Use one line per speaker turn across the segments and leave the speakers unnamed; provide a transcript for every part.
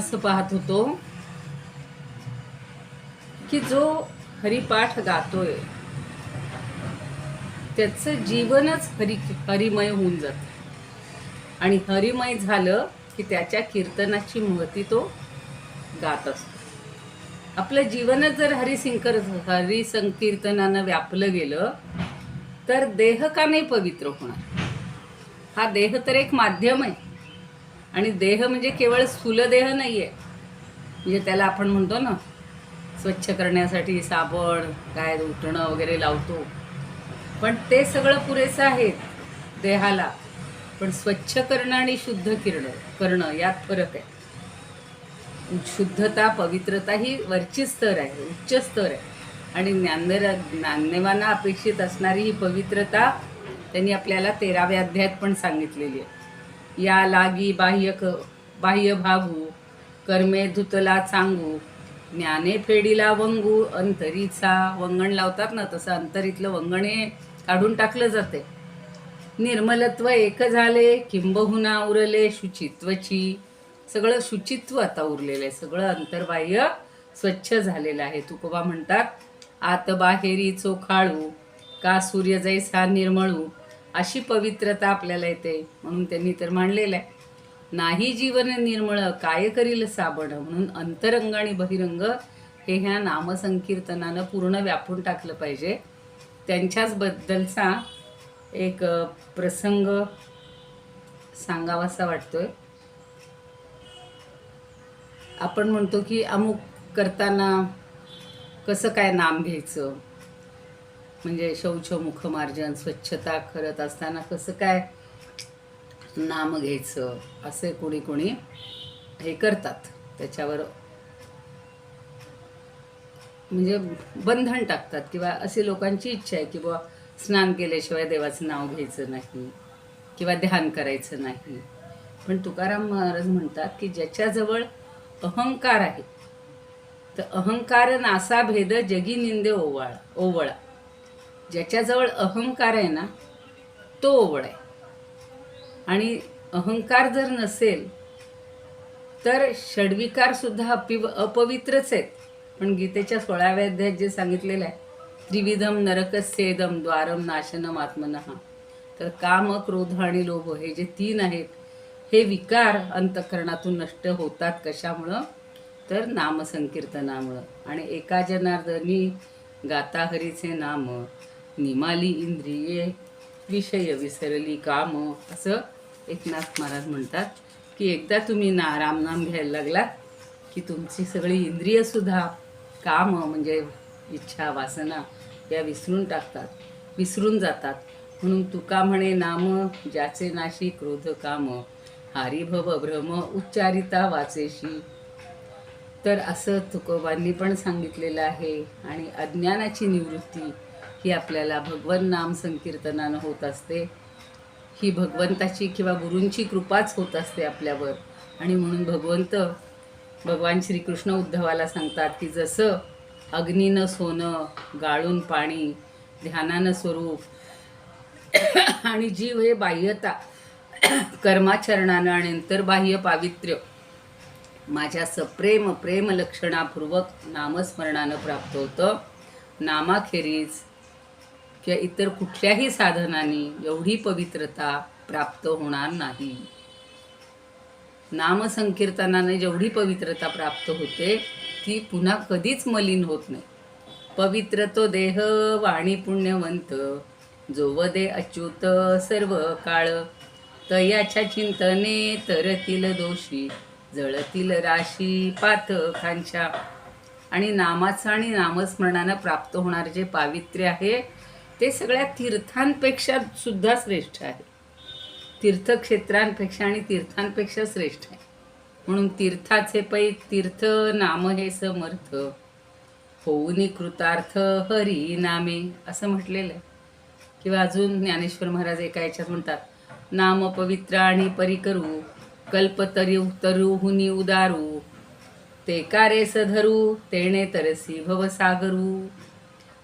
असं पाहत होतो की जो हरिपाठ गातोय त्याचं जीवनच हरि हरिमय होऊन जात. आणि हरिमय झालं की त्याच्या कीर्तनाची महती तो गात असतो. आपलं जीवनच जर हरिसिंकर हरिसंकीर्तनानं व्यापलं गेलं तर देह का नाही पवित्र होणार? हा देह तर एक माध्यम आहे. आणि देह म्हणजे केवळ स्थूल देह नाही आहे म्हणजे त्याला आपण म्हणतो ना स्वच्छ करण्यासाठी साबण काय उठणं वगैरे लावतो. पण ते सगळं पुरेसं आहे देहाला. पण स्वच्छ करणं आणि शुद्ध किरणं करणं यात फरक आहे. शुद्धता पवित्रता ही वरची स्तर आहे उच्च स्तर आहे. आणि ज्ञानदेव ज्ञानदेवांना अपेक्षित असणारी ही पवित्रता त्यांनी आपल्याला तेराव्या अध्यायात पण सांगितलेली आहे. या लागी बाह्य क बाह्य भागू कर्मे धुतला चांगू ज्ञाने फेडीला वंगू अंतरीचा वंगण लावतात ना तसं अंतरीतलं वंगण हे काढून टाकलं जाते. निर्मलत्व एक झाले किंबहुना उरले शुचित्वची. सगळं शुचित्व आता उरलेलं आहे सगळं अंतर्बाह्य स्वच्छ झालेलं आहे. तुकोबा म्हणतात आत बाहेरी चोखाळू का सूर्य जैसा निर्मळू अशी पवित्रता आपल्याला येते. म्हणून त्यांनी तर मांडलेलं आहे. नाही जीवन निर्मळ काय करील साबण? म्हणून अंतरंग आणि बहिरंग हे ह्या नामसंकीर्तनानं पूर्ण व्यापून टाकलं पाहिजे. त्यांच्याच बद्दलचा एक प्रसंग सांगावासा वाटतोय. आपण म्हणतो की अमुक करताना कसं काय नाम घ्यायचं? म्हणजे शौच मुखमार्जन स्वच्छता करत असताना कसं काय नाम घ्यायचं असे कोणी कोणी हे करतात. त्याच्यावर म्हणजे बंधन टाकतात किंवा अशी लोकांची इच्छा आहे की बुवा स्नान केल्याशिवाय देवाचं नाव घ्यायचं नाही किंवा ध्यान करायचं नाही. पण तुकाराम महाराज म्हणतात की ज्याच्याजवळ अहंकार आहे तर अहंकार नासा भेद जगी निंदे ओवाळ ओवळा. ज्याच्याजवळ अहंकार आहे ना तो ओवळ आहे. आणि अहंकार जर नसेल तर षडविकारसुद्धा अपि अपवित्रच आहेत. पण गीतेच्या सोळाव्या अध्यायात जे सांगितलेलं आहे त्रिविधम नरकस्येदम द्वारम नाशनम आत्मनः. तर काम क्रोध आणि लोभ हे जे तीन आहेत हे विकार अंतकरणातून नष्ट होतात कशामुळं? तर नामसंकीर्तनामुळं. आणि एका जनार्दनी गाता हरीचे नाम. निमाली इंद्रिये विषय विसरली काम असं एकनाथ महाराज म्हणतात की एकदा तुम्ही ना रामनाम घ्यायला लागलात की तुमची सगळी इंद्रियसुद्धा काम म्हणजे इच्छा वासना या विसरून टाकतात विसरून जातात. म्हणून तुका म्हणे नाम ज्याचे नाशी क्रोध काम हरिभव भ्रम उच्चारिता वाचेशी. तर असं तुकोबांनी पण सांगितलेलं आहे. आणि अज्ञानाची निवृत्ती ही आपल्याला भगवन नाम संकीर्तनानं होत असते. ही भगवंताची किंवा गुरूंची कृपाच होत असते आपल्यावर. आणि म्हणून भगवंत भगवान श्रीकृष्ण उद्धवाला सांगतात की जसं अग्नीनं सोनं गाळून पाणी ध्यानानं स्वरूप आणि जीव हे बाह्यता कर्माचरणानं आणि अंतर्बाह्य पावित्र्य माझ्या सप्रेम प्रेम लक्षणापूर्वक नामस्मरणानं प्राप्त होतं. नामाखेरीज किंवा इतर कुठल्याही साधनाने एवढी पवित्रता प्राप्त होणार नाही. नामसंकीर्तनाने जेवढी पवित्रता प्राप्त होते ती पुन्हा कधीच मलिन होत नाही. पवित्र तो देह वाणी पुण्यवंत जोवदे अच्युत सर्व काळ. तयाच्या चिंतने तरतील दोषी जळतील राशी पातकांच्या. आणि नामाचं आणि नामस्मरणानं प्राप्त होणारे जे पावित्र्य आहे ते सगळ्या तीर्थांपेक्षा सुद्धा श्रेष्ठ आहे. तीर्थक्षेत्रांपेक्षा आणि तीर्थांपेक्षा श्रेष्ठ आहे. म्हणून तीर्थाचे पै तीर्थ नाम हे समर्थ. होऊनी कृतार्थ हरी नामे असं म्हटलेलं आहे. किंवा अजून ज्ञानेश्वर महाराज एका याच्यात म्हणतात नाम पवित्र आणि परिकरू कल्पतरी तरुहुनी उदारू. ते कारे सधरू तेणे तरसी भवसागरू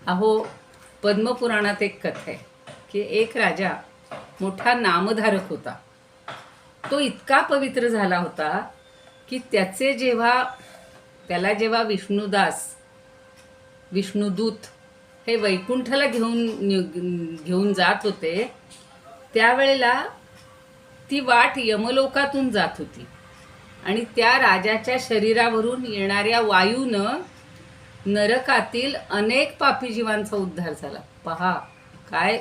अहो पद्मपुराणात एक कथा आहे की एक राजा मोठा नामधारक होता. तो इतका पवित्र झाला होता की त्याचे जेव्हा त्याला जेव्हा विष्णुदास विष्णुदूत हे वैकुंठला घेऊन घेऊन जात होते त्यावेळेला ती वाट यमलोकातून जात होती. आणि त्या राजाच्या शरीरावरून येणाऱ्या वायूनं नरकातील अनेक पापी जीवांचा उद्धार झाला. पहा काय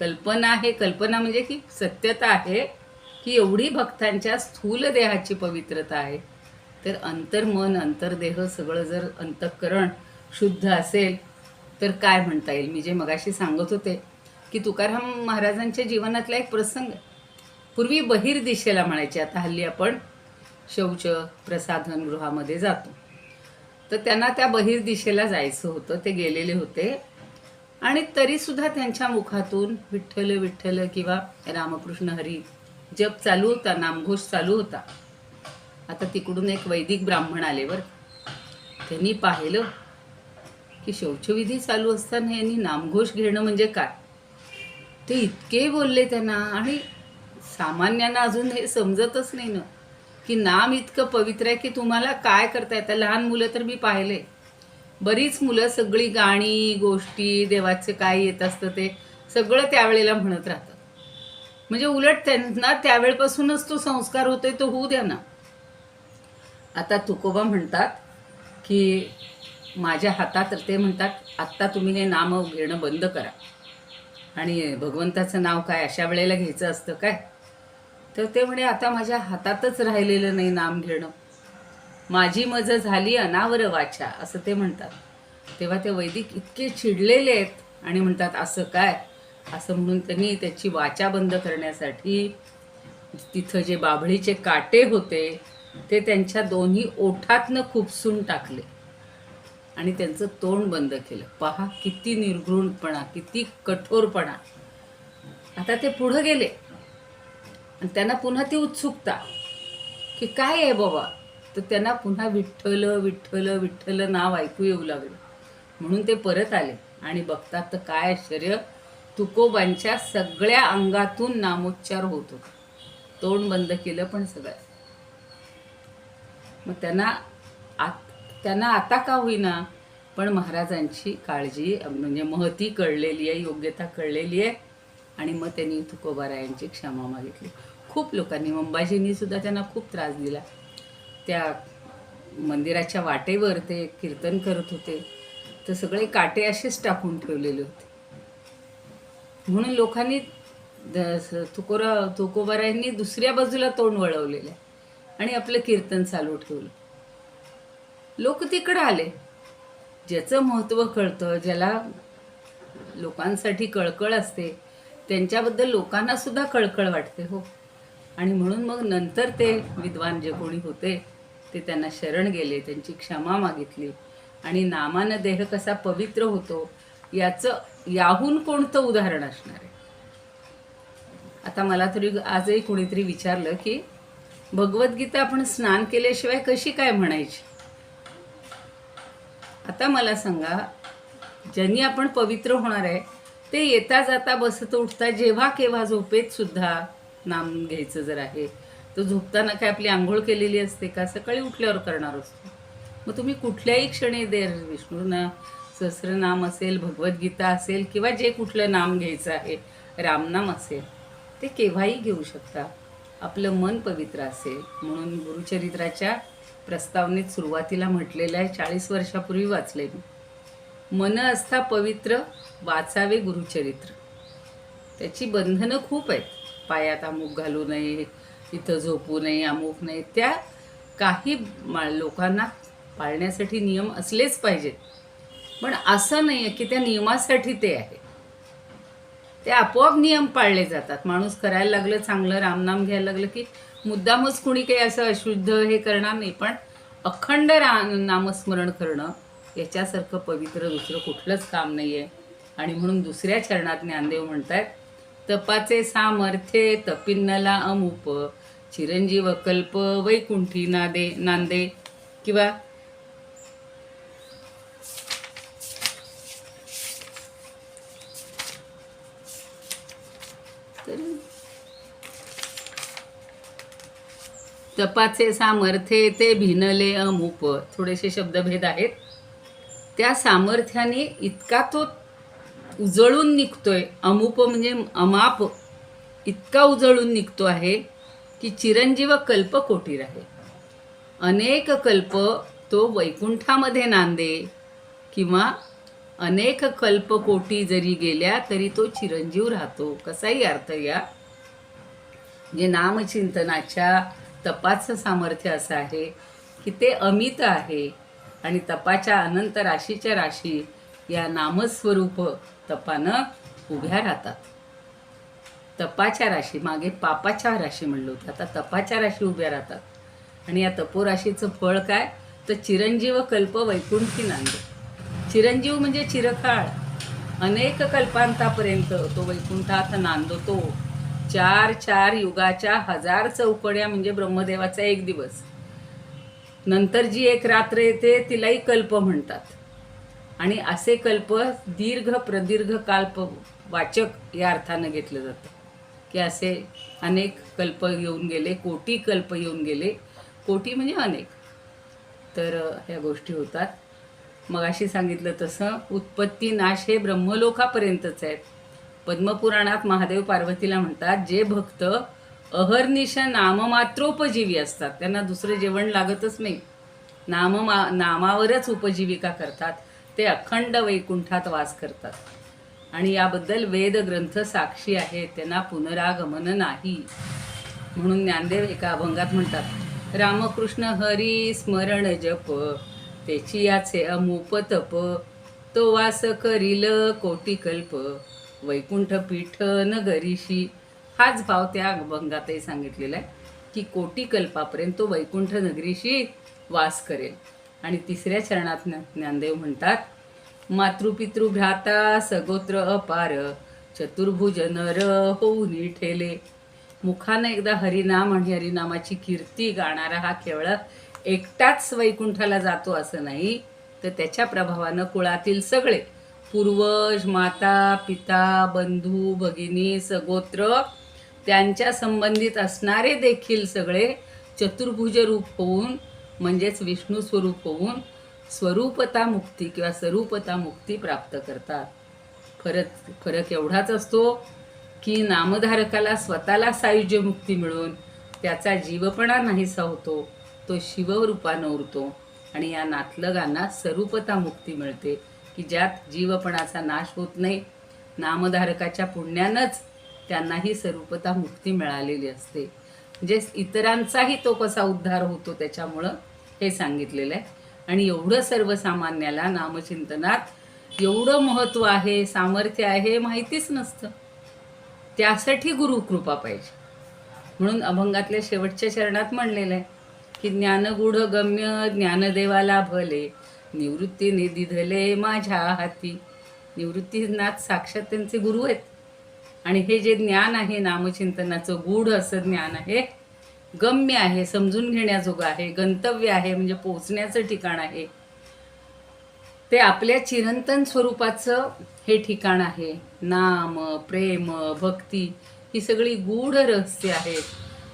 कल्पना आहे. कल्पना म्हणजे की सत्यता आहे की एवढी भक्तांच्या स्थूल देहाची पवित्रता आहे. तर अंतर्मन अंतर्देह सगळं जर अंतःकरण शुद्ध असेल तर काय म्हणता येईल? मी जे मगाशी सांगत होते की तुकाराम महाराजांच्या जीवनातला एक प्रसंग पूर्वी बहिर्दिशेला म्हणायचे. आता हल्ली आपण शौच प्रसाधन गृहामध्ये जातो. तर त्यांना त्या बहिर्दिशेला जायचं होतं ते गेलेले होते. आणि तरीसुद्धा त्यांच्या मुखातून विठ्ठल विठ्ठल किंवा रामकृष्ण हरी जप चालू होता नामघोष चालू होता. आता तिकडून एक वैदिक ब्राह्मण आले बरं त्यांनी पाहिलं की शौचविधी चालू असताना यांनी नामघोष घेणं म्हणजे काय? ते इतके बोलले त्यांना आणि सामान्यांना अजून हे समजतच नाही ना. की नाम इतकं पवित्र आहे की तुम्हाला काय करता येतं? लहान मुलं तर मी पाहिले. बरीच मुलं सगळी गाणी गोष्टी देवाचे काय येत असतं ते सगळं त्यावेळेला म्हणत राहतात. म्हणजे उलट त्यांना त्यावेळपासूनच तो संस्कार होतोय तो होऊ द्या ना. आता तुकोबा म्हणतात की माझ्या हातात ते म्हणतात आत्ता तुम्ही हे नाम घेणं बंद करा. आणि भगवंताचं नाव काय? अशा वेळेला घ्यायचं असतं काय? तर ते म्हणे आता माझ्या हातातच राहिलेलं नाही नाम घेणं. माझी मज झाली अनावर वाचा असं ते म्हणतात. तेव्हा ते वैदिक इतके चिडलेले आहेत आणि म्हणतात असं काय? असं म्हणून त्यांनी त्याची वाचा बंद करण्यासाठी तिथं जे बाभळीचे काटे होते ते त्यांच्या दोन्ही ओठातनं खुपसून टाकले. आणि त्यांचं तोंड बंद केलं. पहा किती निर्घृणपणा किती कठोरपणा. आता ते पुढं गेले. त्यांना पुन्हा ती उत्सुकता की काय आहे बाबा? तर त्यांना पुन्हा विठ्ठल विठ्ठल विठ्ठल नाव ऐकू येऊ लागलं. म्हणून ते परत आले आणि बघतात तर काय आश्चर्य तुकोबांच्या सगळ्या अंगातून नामोच्चार होत होता. तोंड बंद केलं पण सगळं. मग त्यांना आत त्यांना आता का होईना? पण महाराजांची काळजी म्हणजे महती कळलेली आहे योग्यता कळलेली आहे. आणि मग त्यांनी तुकोबारायांची क्षमा मागितली. खूप लोकांनी अंबाजींनी सुद्धा त्यांना खूप त्रास दिला. त्या मंदिराच्या वाटेवर ते कीर्तन करत होते. तर सगळे काटे असेच टाकून ठेवलेले होते. म्हणून लोकांनी तुकोरा तुकोबारायांनी दुसऱ्या बाजूला तोंड वळवलेलं आहे आणि आपलं कीर्तन चालू ठेवलं. लोक तिकडं आले. ज्याचं महत्त्व कळतं ज्याला लोकांसाठी कळकळ असते त्यांच्याबद्दल लोकांना सुद्धा कळकळ वाटते हो. आणि म्हणून मग नंतर ते विद्वान जे कोणी होते ते त्यांना शरण गेले त्यांची क्षमा मागितली. आणि नामानं देह कसा पवित्र होतो याचं याहून कोणतं उदाहरण असणार आहे? आता मला तरी आजही कुणीतरी विचारलं की भगवद्गीता आपण स्नान केल्याशिवाय कशी काय म्हणायची? आता मला सांगा ज्यांनी आपण पवित्र होणार आहे ते येता जाता बसत उठता जेव्हा केव्हा झोपेत सुद्धा नाम घ्यायचं जर आहे तर झोपताना काय आपली आंघोळ केलेली असते का? सकाळी उठल्यावर करणार असतो. मग तुम्ही कुठल्याही क्षणी दे विष्णूंना सहस्रनाम असेल भगवद्गीता असेल किंवा जे कुठलं नाम घ्यायचं आहे रामनाम असेल ते केव्हाही घेऊ शकता. आपलं मन पवित्र असेल. म्हणून गुरुचरित्राच्या प्रस्तावनेत सुरुवातीला म्हटलेलं आहे चाळीस वर्षापूर्वी वाचले मी मन असता पवित्र वाचावे गुरुचरित्र. त्याची बंधनं खूप आहेत. पायात अमुक घालू नये इथं झोपू नये अमुक नाही त्या काही लोकांना पाळण्यासाठी नियम असलेच पाहिजेत. पण असं नाही आहे की त्या नियमासाठी ते आहे. ते आपोआप नियम पाळले जातात. माणूस करायला लागलं चांगलं रामनाम घ्यायला लागलं की मुद्दामच कुणी काही असं अशुद्ध हे करणार नाही पण अखंड रा नामस्मरण करणं याच्यासारखं पवित्र दुसरं कुठलंच काम नाही आहे आणि म्हणून दुसऱ्या चरणात ज्ञानदेव म्हणतायत तपाचे सामर्थ्ये तपिन्नला अमुप. चिरंजीव कल्प वैकुंठी नादे नांदे किंवा तपाचे सामर्थ्य ते भिनले अमुप. थोडेसे शब्दभेद आहेत. त्या सामर्थ्याने इतका तो उजळून निघतोय. अमुप म्हणजे अमाप इतका उजळून निघतो आहे की चिरंजीव कल्प कोटीर आहे. अनेक कल्प तो वैकुंठामध्ये नांदे किंवा अनेक कल्प कोटी जरी गेल्या तरी तो चिरंजीव राहतो. कसाही अर्थ या. जे नामचिंतनाच्या तपाचं सामर्थ्य असं आहे की ते अमित आहे आणि तपाच्या अनंत राशीच्या राशी या नामस्वरूप तपानं उभ्या राहतात. तपाच्या राशी मागे पापाच्या राशी म्हणलो होतं. आता तपाच्या राशी उभ्या राहतात. आणि या तपोराशीचं फळ काय? तर चिरंजीव कल्प वैकुंठी नांद. चिरंजीव म्हणजे चिरकाळ अनेक कल्पांतापर्यंत तो वैकुंठात नांदतो. चार चार युगाच्या हजार चौकड्या म्हणजे ब्रह्मदेवाचा एक दिवस. नंतर जी एक रात्र येते तिलाही कल्प म्हणतात. आणि असे कल्प दीर्घ प्रदीर्घ काल्प वाचक या अर्थानं घेतलं जातं. की असे अनेक कल्प येऊन गेले कोटी कल्प येऊन गेले. कोटी म्हणजे अनेक. तर ह्या गोष्टी होतात. मग अशी सांगितलं तसं उत्पत्ती नाश हे ब्रह्मलोकापर्यंतच आहेत. पद्मपुराणात महादेव पार्वतीला म्हणतात जे भक्त अहर्निश नाममात्रोपजीवी असतात. त्यांना दुसरं जेवण लागतच नाही. नाम नामावरच उपजीविका करतात. ते अखंड वैकुंठात वास करतात. आणि याबद्दल वेद ग्रंथ साक्षी आहेत त्यांना पुनरागमन नाही. म्हणून ज्ञानदेव एका अभंगात म्हणतात रामकृष्ण हरी स्मरण जप त्याची याचे अमूप तप तो वास करील कोटी कल्प वैकुंठ पीठ नगरीशी हाच भाव त्या अभंगातही सांगितलेला आहे की कोटी कल्पापर्यंत तो वैकुंठ नगरीशी वास करेल. आणि तिसऱ्या चरणात ज्ञानदेव म्हणतात मातृपितृ भ्राता सगोत्र अपार चतुर्भुज नर होऊन ठेले. मुखानं एकदा हरिनाम आणि हरिनामाची कीर्ती गाणारा हा केवळ एकटाच वैकुंठाला जातो असं नाही तर त्याच्या प्रभावानं कुळातील सगळे पूर्वज माता पिता बंधू भगिनी सगोत्र त्यांच्या संबंधित असणारे देखील सगळे चतुर्भुज रूप होऊन म्हणजेच विष्णू स्वरूप होऊन स्वरूपता मुक्ती किंवा स्वरूपता मुक्ती प्राप्त करतात. फरक फरक एवढाच असतो की नामधारकाला स्वतःला सायुज्य मुक्ती मिळून त्याचा जीवपणा नाहीसा होतो तो शिवरूपानं उरतो आणि या नातलगांना स्वरूपता मुक्ती मिळते की ज्यात जीवपणाचा नाश होत नाही. नामधारकाच्या पुण्यानंच त्यांनाही स्वरूपता मुक्ती मिळालेली असते. म्हणजे इतरांचाही तो कसा उद्धार होतो त्याच्यामुळं हे सांगितलेलं आहे. आणि एवढं सर्वसामान्याला नामचिंतनात एवढं महत्त्व आहे सामर्थ्य आहे हे माहितीच नसतं. त्यासाठी गुरुकृपा पाहिजे. म्हणून अभंगातल्या शेवटच्या चरणात म्हणलेलं आहे की ज्ञानगूढ गम्य ज्ञानदेवाला भले निवृत्ती दिधले माझ्या हाती. निवृत्तीनाथ साक्षात त्यांचे गुरु आहेत. आणि हे जे ज्ञान आहे नामचिंतनाचं गूढ असं ज्ञान आहे गम्य आहे समजून घेण्याजोगं आहे गंतव्य आहे म्हणजे पोचण्याचं ठिकाण आहे. ते आपल्या चिरंतन स्वरूपाचं हे ठिकाण आहे. नाम प्रेम भक्ती ही सगळी गूढ रहस्य आहेत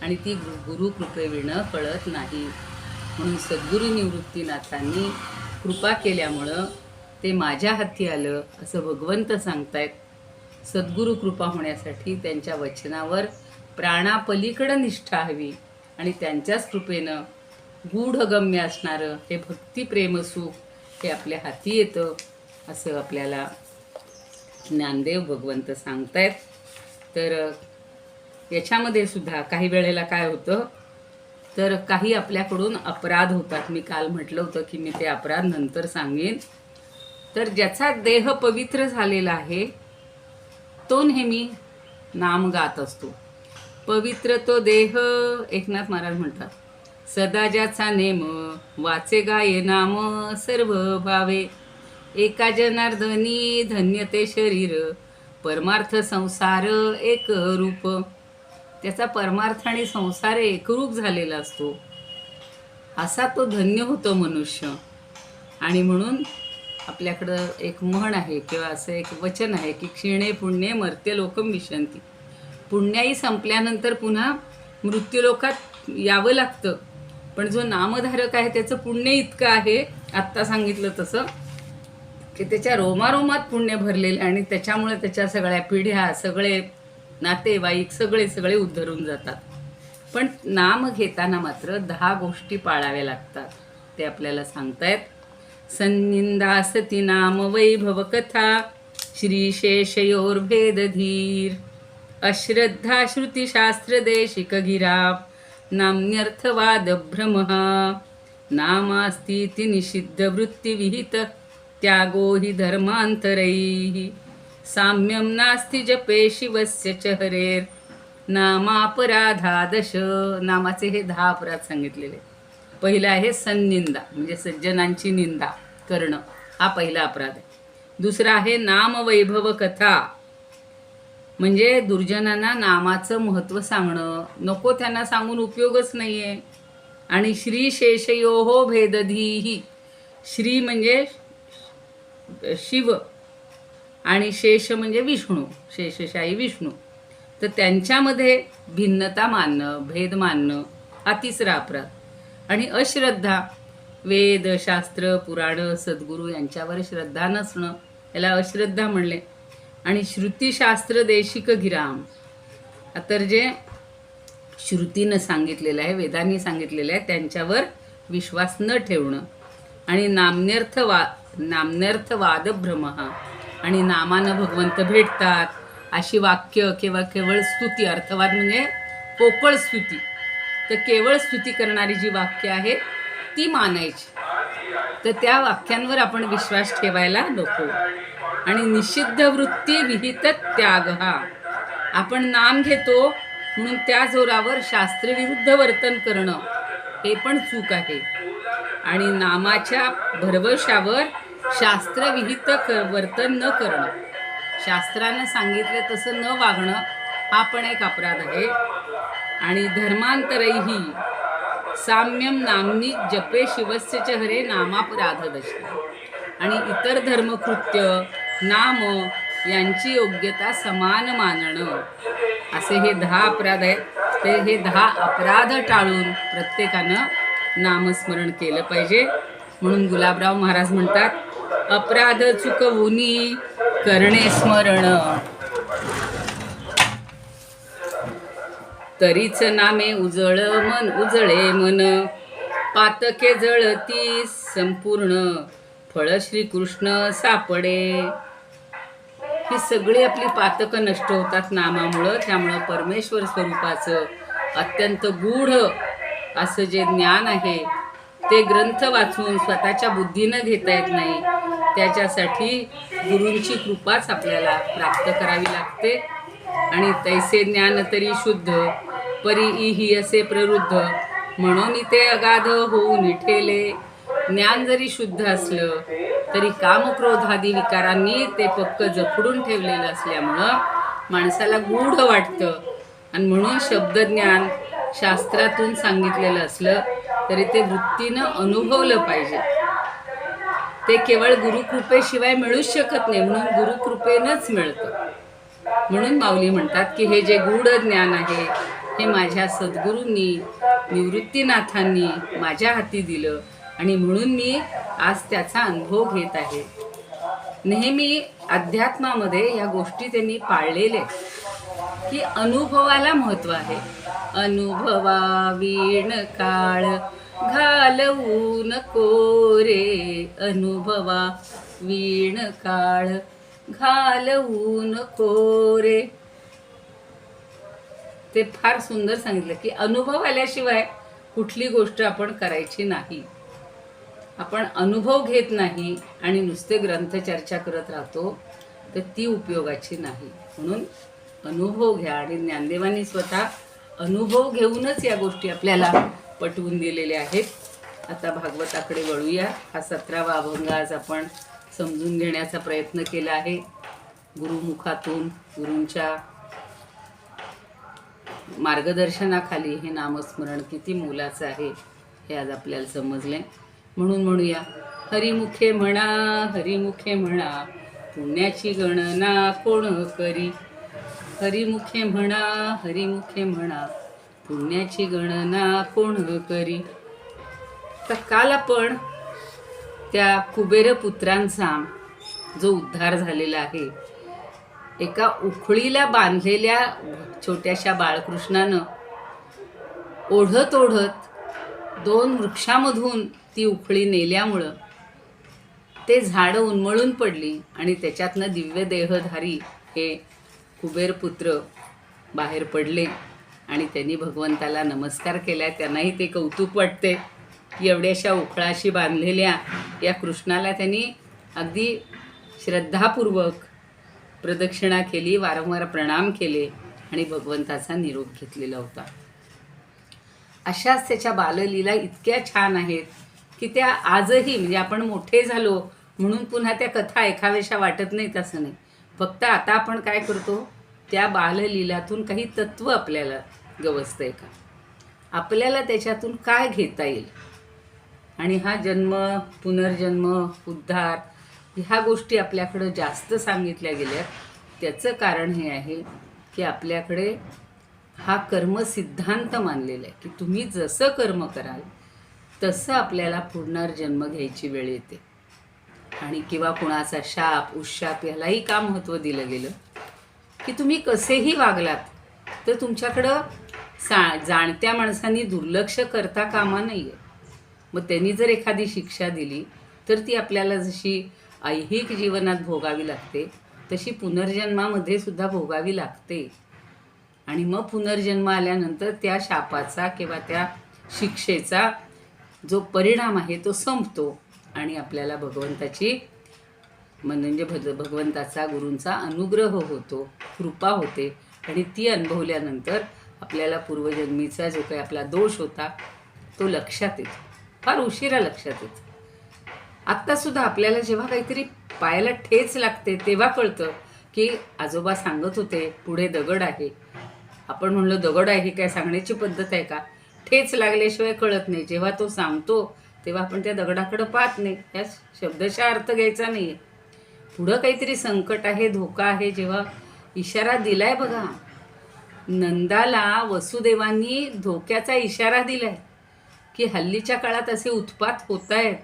आणि ती गुरुकृपेविणं गुरु कळत नाही. म्हणून सद्गुरू निवृत्तीनाथांनी कृपा केल्यामुळं ते माझ्या हाती आलं असं भगवंत सांगतायत. सद्गुरू कृपा होण्यासाठी त्यांच्या वचनावर प्राणापलीकडं निष्ठा हवी. आणि त्यांच्याच कृपेनं गूढगम्य असणारं हे भक्तिप्रेमसुख हे आपल्या हाती येतं असं आपल्याला ज्ञानदेव भगवंत सांगतायत. तर याच्यामध्ये सुद्धा काही वेळेला काय होतं तर काही आपल्याकडून अपराध होतात. मी काल म्हटलं होतं की मी ते अपराध नंतर सांगेन. तर ज्याचा देह पवित्र झालेला आहे तो नेहमी नाम गात असतो. पवित्र तो देह एकनाथ महाराज म्हणतात. सदा ज्याचा नेम वाचे गाय नाम सर्व भावे. एका जनार्दनी धन्य ते शरीर परमार्थ संसार एक रूप. त्याचा परमार्थ आणि संसार एकरूप झालेला असतो. असा तो धन्य होतो मनुष्य. आणि म्हणून आपल्याकडं एक म्हण आहे किंवा असं एक वचन आहे की क्षीणे पुण्ये मर्त्य लोकम विशंती पुण्याई संपल्यानंतर पुन्हा मृत्यूलोकात यावं लागतं. पण जो नामधारक आहे त्याचं पुण्य इतकं आहे आत्ता सांगितलं तसं की त्याच्या रोमारोमात पुण्य भरलेलं आणि त्याच्यामुळे त्याच्या सगळ्या पिढ्या सगळे नातेवाईक सगळे सगळे उद्धरून जातात. पण नाम घेताना मात्र दहा गोष्टी पाळाव्या लागतात ते आपल्याला सांगतायत. संनिंदा सती नाम वैभव कथा श्रीशेषयोर्भेदधीर अश्रद्धा श्रुतिशास्त्र देशिक नाम्यर्थवाद भ्रम नामास्तीति निषिद्ध वृत्तिविहित त्यागो हि धर्मान्तरैः। साम्यं नास्ति जपे शिवस्य च हरेर् नामापराधादश। नामाचे हे दहा अपराध सांगितलेले। पहिला आहे संनिंदा म्हणजे सज्जनांची निंदा करणं. हा पहिला अपराध आहे. दुसरा आहे नामवैभव कथा म्हणजे दुर्जनांना नामाचं महत्त्व सांगणं. नको त्यांना सांगून उपयोगच नाही आहे आणि श्री शेषयोहो भेदधीही. श्री म्हणजे शिव आणि शेष म्हणजे विष्णू. शेषशाही विष्णू. तर त्यांच्यामध्ये भिन्नता मानणं भेद मानणं हा तिसरा अपराध. आणि अश्रद्धा वेद शास्त्र पुराण सद्गुरू यांच्यावर श्रद्धा नसणं. याला अश्रद्धा म्हणले. आणि श्रुतीशास्त्र देशिक गिराम. तर जे श्रुतीनं सांगितलेलं आहे वेदांनी सांगितलेलं आहे त्यांच्यावर विश्वास न ठेवणं. आणि नामन्यर्थ वा नामन्यर्थ वादभ्रम. हा आणि नामानं भगवंत भेटतात. अशी वाक्य किंवा केवळ स्तुती अर्थवाद म्हणजे पोकळ स्तुती. तर केवळ स्तुती करणारी जी वाक्य आहेत ती मानायची. तर त्या वाक्यांवर आपण विश्वास ठेवायला नको. आणि निषिद्ध वृत्ती विहित त्याग हा. आपण नाम घेतो म्हणून त्या जोरावर शास्त्रविरुद्ध वर्तन करणं हे पण चूक आहे. आणि नामाच्या भरवशावर शास्त्रविहित क वर्तन न करणं. शास्त्रानं सांगितलं तसं न वागणं हा पण एक अपराध आहे. आणि धर्मांतरही साम्यम नामनी जपे शिवस्य चहरे नामापराध दशा आणि इतर धर्मकृत्य नाम यांची योग्यता समान मानणं. असे हे दहा अपराध आहेत. ते हे दहा अपराध टाळून प्रत्येकानं नामस्मरण केलं पाहिजे. म्हणून गुलाबराव महाराज म्हणतात अपराध चुकवुनी करणे स्मरण. तरीच नामे उजळ मन उजळे मन. पातके जळती संपूर्ण. फळ श्रीकृष्ण सापडे. ही सगळी आपली पातकं नष्ट होतात नामामुळं. त्यामुळं परमेश्वर स्वरूपाचं अत्यंत गूढ असं जे ज्ञान आहे ते ग्रंथ वाचून स्वतःच्या बुद्धीनं घेता येत नाही. त्याच्यासाठी गुरूंची कृपाच आपल्याला प्राप्त करावी लागते. आणि तैसे ज्ञान तरी शुद्ध परी ही असे प्रवृद्ध म्हणून ते अगाध होऊन ठेले. ज्ञान जरी शुद्ध असलं तरी कामक्रोधादी विकारांनी ते पक्क जखडून ठेवलेलं असल्यामुळं माणसाला गूढ वाटतं. आणि म्हणून शब्दज्ञान शास्त्रातून सांगितलेलं असलं तरी ते वृत्तीनं अनुभवलं पाहिजे. ते केवळ गुरुकृपेशिवाय मिळूच शकत नाही म्हणून गुरुकृपेनंच मिळतं. म्हणून माऊली म्हणतात की हे जे गूढ ज्ञान आहे हे माझ्या सद्गुरूंनी निवृत्तीनाथांनी माझ्या हाती दिलं आणि म्हणून मी आज त्याचा अनुभव घेत आहे. नेहमी अध्यात्मामध्ये या गोष्टी त्यांनी पाळलेल्या आहेत. की अनुभवाला महत्त्व आहे. अनुभवा वीण काळ घालवू नको रे अनुभवा वीण काळ घालवू नको रे ते फार सुंदर सांगितलं की अनुभव आल्याशिवाय कुठली गोष्ट आपण करायची नाही. आपण अनुभव घेत नाही आणि नुसते ग्रंथ चर्चा करत राहतो तर ती उपयोगाची नाही. म्हणून अनुभव घ्या आणि ज्ञानदेवांनी स्वतः अनुभव घेऊनच या गोष्टी आपल्याला पटवून दिलेल्या आहेत. आता भागवताकडे वळूया. हा सतरावा अभंग आज आपण समजून घेण्याचा प्रयत्न केला आहे. गुरुमुखातून गुरूंच्या मार्गदर्शनाखाली हे नामस्मरण किती मोलाचं आहे हे आज आपल्याला समजले म्हणून म्हणूया. हरिमुखे म्हणा हरिमुखे म्हणा पुण्याची गणना कोण करी? हरिमुखे म्हणा हरिमुखे म्हणा पुण्याची गणना कोण करी? तर काल आपण त्या कुबेर पुत्रांचा जो उद्धार झालेला आहे एका उखळीला बांधलेल्या छोट्याशा बाळकृष्णानं ओढत ओढत दोन वृक्षामधून ती उखळी नेल्यामुळं ते झाडं उन्मळून पडली आणि त्याच्यातनं दिव्य देहधारी हे कुबेरपुत्र बाहेर पडले आणि त्यांनी भगवंताला नमस्कार केला. त्यांनाही ते कौतुक वाटते. की एवढ्याशा उखळाशी बांधलेल्या या कृष्णाला त्यांनी अगदी श्रद्धापूर्वक प्रदक्षिणा केली वारंवार प्रणाम केले आणि भगवंताचा निरोप घेतलेला होता. अशाच त्याच्या बाललीला इतक्या छान आहेत. की त्या आजही म्हणजे आपण मोठे झालो म्हणून पुन्हा त्या कथा ऐकाव्याशा वाटत नाहीत असं नाही. फक्त आता आपण काय करतो त्या बाललीलातून काही तत्त्व आपल्याला गवसतंय का? आपल्याला त्याच्यातून काय घेता येईल? आणि हा जन्म पुनर्जन्म उद्धार ह्या गोष्टी आपल्याकडं जास्त सांगितल्या गेल्या. त्याचं कारण हे आहे की आपल्याकडे हा कर्म सिद्धांत मानलेला आहे की तुम्ही जसं कर्म कराल तसं आपल्याला पुनर्जन्म घ्यायची वेळ येते. आणि किंवा कुणाचा शाप उशाप यालाही का महत्त्व दिलं गेलं? की तुम्ही कसेही वागलात तर तुमच्याकडं सा जाणत्या माणसांनी दुर्लक्ष करता कामा नाही आहे मग त्यांनी जर एखादी शिक्षा दिली तर ती आपल्याला जशी ऐहिक जीवनात भोगावी लागते तशी पुनर्जन्मामध्ये सुद्धा भोगावी लागते. आणि मग पुनर्जन्म आल्यानंतर त्या शापाचा किंवा त्या शिक्षेचा जो परिणाम आहे तो संपतो आणि आपल्याला भगवंताची म्हणजे भग भगवंताचा गुरूंचा अनुग्रह होतो कृपा होते. आणि ती अनुभवल्यानंतर आपल्याला पूर्वजन्मीचा जो काही आपला दोष होता तो लक्षात येतो. फार उशिरा लक्षात येतो. आत्तासुद्धा आपल्याला जेव्हा काहीतरी पायाला ठेच लागते तेव्हा कळतं की आजोबा सांगत होते पुढे दगड आहे. आपण म्हणलो दगड आहे ही काय सांगण्याची पद्धत आहे का? ठेच लागल्याशिवाय कळत नाही. जेव्हा तो सांगतो तेव्हा आपण त्या दगडाकडं पाहत नाही. या शब्दशा अर्थ घ्यायचा नाही आहे पुढं काहीतरी संकट आहे धोका आहे जेव्हा इशारा दिलाय बघा. नंदाला वसुदेवांनी धोक्याचा इशारा दिलाय की हल्लीच्या काळात असे उत्पात होत आहेत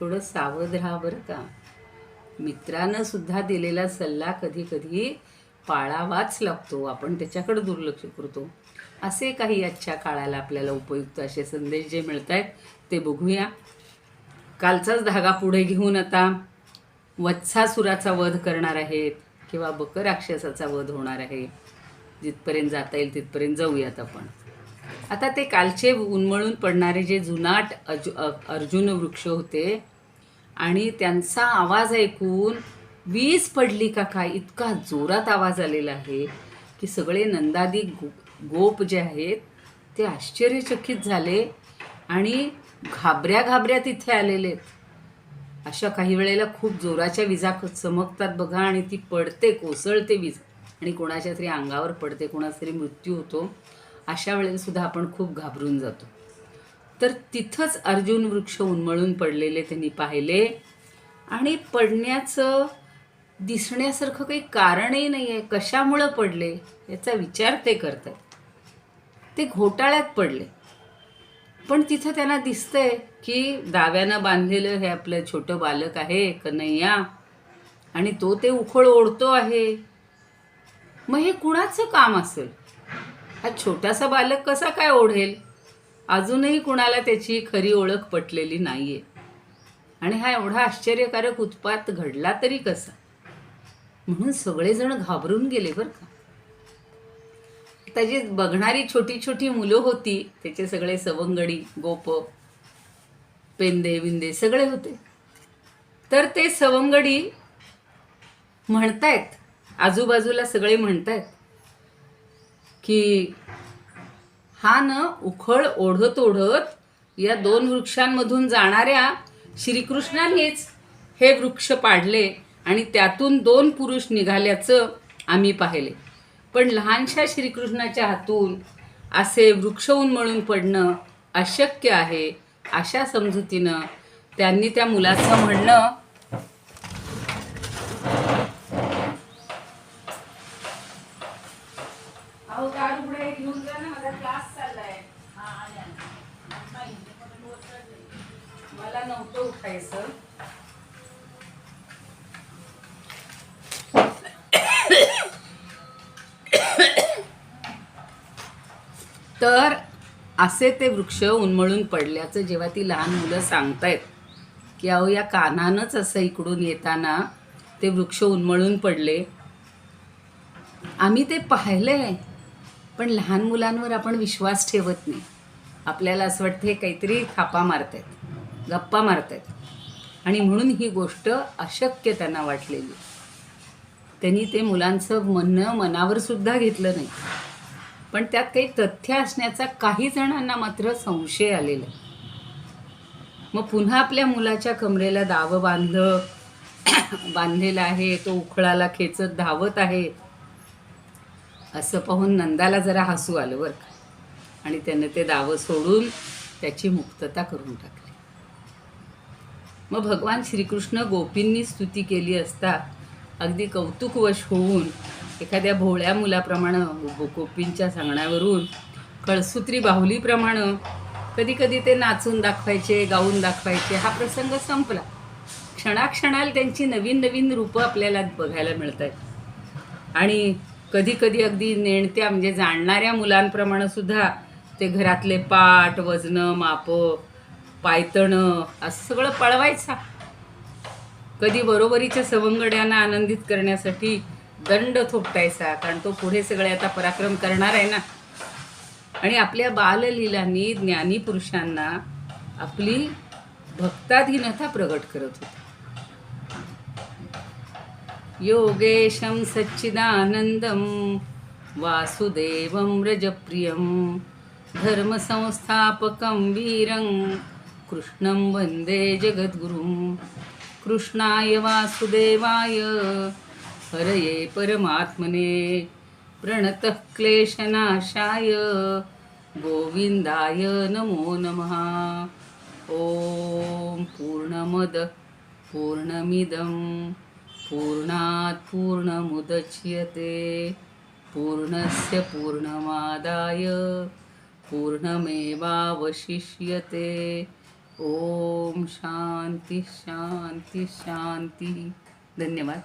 थोडं सावध राहा बरं का. मित्रानं सुद्धा दिलेला सल्ला कधी कधी पाळावाच लागतो. आपण त्याच्याकडे दुर्लक्ष करतो. असे काही आजच्या काळाला आपल्याला उपयुक्त असे संदेश जे मिळत आहेत ते बघूया. कालचाच धागा पुढे घेऊन आता वत्सासुराचा वध करणार आहेत किंवा बकराक्षसाचा वध होणार आहे. जिथपर्यंत जाता येईल तिथपर्यंत जाऊयात आपण. आता ते कालचे उन्मळून पडणारे जे जुनाट अजु अर्जुन वृक्ष होते आणि त्यांचा आवाज ऐकून वीज पडली का काय इतका जोरात आवाज आलेला आहे की सगळे नंदादी गोप जे आहेत ते आश्चर्यचकित झाले आणि घाबऱ्या घाबऱ्या तिथे आलेले. आहेत अशा काही वेळेला खूप जोराच्या विजा चमकतात बघा आणि ती पडते कोसळते वीज. आणि कोणाच्या तरी अंगावर पडते कोणाचा तरी मृत्यू होतो. अशा वेळेलासुद्धा आपण खूप घाबरून जातो. तर तिथंच अर्जुन वृक्ष उन्मळून पडलेले त्यांनी पाहिले. आणि पडण्याचं दिसण्यासारखं काही कारणही नाही आहे कशामुळं पडले याचा विचार ते करतात. ते घोटाळ्यात पडले. पण तिथं त्यांना दिसतंय की दाव्यानं बांधलेलं हे आपलं छोटं बालक आहे कन्हैया आणि तो ते उखळ ओढतो आहे. मग हे कुणाचं काम असेल? हा छोटासा बालक कसा काय ओढेल? अजूनही कुणाला त्याची खरी ओळख पटलेली नाहीये. आणि हा एवढा आश्चर्यकारक उत्पात घडला तरी कसा? म्हणून सगळेजण घाबरून गेले बरं का. त्याची बघणारी छोटी छोटी मुलं होती त्याचे सगळे सवंगडी गोप पेंदे विंदे सगळे होते. तर ते सवंगडी म्हणतायत आजूबाजूला सगळे म्हणतायत की हा न उखळ ओढत ओढत या दोन वृक्षांमधून जाणाऱ्या श्रीकृष्णानेच हे वृक्ष पाडले आणि त्यातून दोन पुरुष निघाल्याचं आम्ही पाहिले. पण लहानशा श्रीकृष्णाच्या हातून असे वृक्ष उन्मळून पडणं अशक्य आहे अशा समजुतीनं त्यांनी त्या मुलाचं म्हणणं मला नव्हतं उठायचं. तर असे ते वृक्ष उन्मळून पडल्याचं जेव्हा ती लहान मुलं सांगतायत की अहो या कानानंच असं इकडून येताना ते वृक्ष उन्मळून पडले. आम्ही ते पाहिलं आहे पण लहान मुलांवर आपण विश्वास ठेवत नाही. आपल्याला असं वाटतं हे काहीतरी थापा मारतायत गप्पा मारतायत. आणि म्हणून ही गोष्ट अशक्य त्यांना वाटलेली. त्यांनी ते मुलांचं म्हणणं मनावर सुद्धा घेतलं नाही. पण त्यात काही तथ्य असण्याचा काही जणांना मात्र संशय आलेला आहे. मग पुन्हा आपल्या मुलाच्या कमरेला दावं बांधलं बांधलेलं आहे तो उखळाला खेचत धावत आहे. असं पाहून नंदाला जरा हसू आलं बरं का. आणि त्यानं ते दावं सोडून त्याची मुक्तता करून टाकली. मग भगवान श्रीकृष्ण गोपींनी स्तुती केली असता अगदी कौतुकवश होऊन एखाद्या भोळ्या मुलाप्रमाणे गो- गोपींच्या सांगण्यावरून कळसूत्री बाहुलीप्रमाणे कधी कधी ते नाचून दाखवायचे गाऊन दाखवायचे हा प्रसंग संपला. क्षणाक्षणाला त्यांची नवीन नवीन रूपं आपल्याला बघायला मिळत आहेत आणि कधी कधी अगदी नेणत्या म्हणजे जाणणाऱ्या मुलांप्रमाणे सुद्धा ते घरातले पाट वजनं मापं पायतणं असं सगळं पळवायचा. कधी बरोबरीच्या सवंगड्यांना आनंदित करण्यासाठी दंड थोपटायचा कारण तो पुढे सगळे आता पराक्रम करणार आहे ना. आणि आपल्या बाललीलांनी ज्ञानी पुरुषांना आपली भक्ताधीनता प्रगट करत होता. योगेशं सच्चिदानन्दं वासुदेवं रजप्रियं धर्मसंस्थापकं वीरं कृष्णं वन्दे जगद्गुरुं कृष्णाय वासुदेवाय हरये परमात्मने प्रणतः क्लेशनाशाय। गोविन्दाय नमो नमः। ॐ पूर्णमद पूर्णमिदं पूर्णात् पूर्णमुदच्यते। पूर्णस्य पूर्णमादाय पूर्णमेवावशिष्यते। ॐ शान्ति शान्ति शान्तिः। धन्यवाद।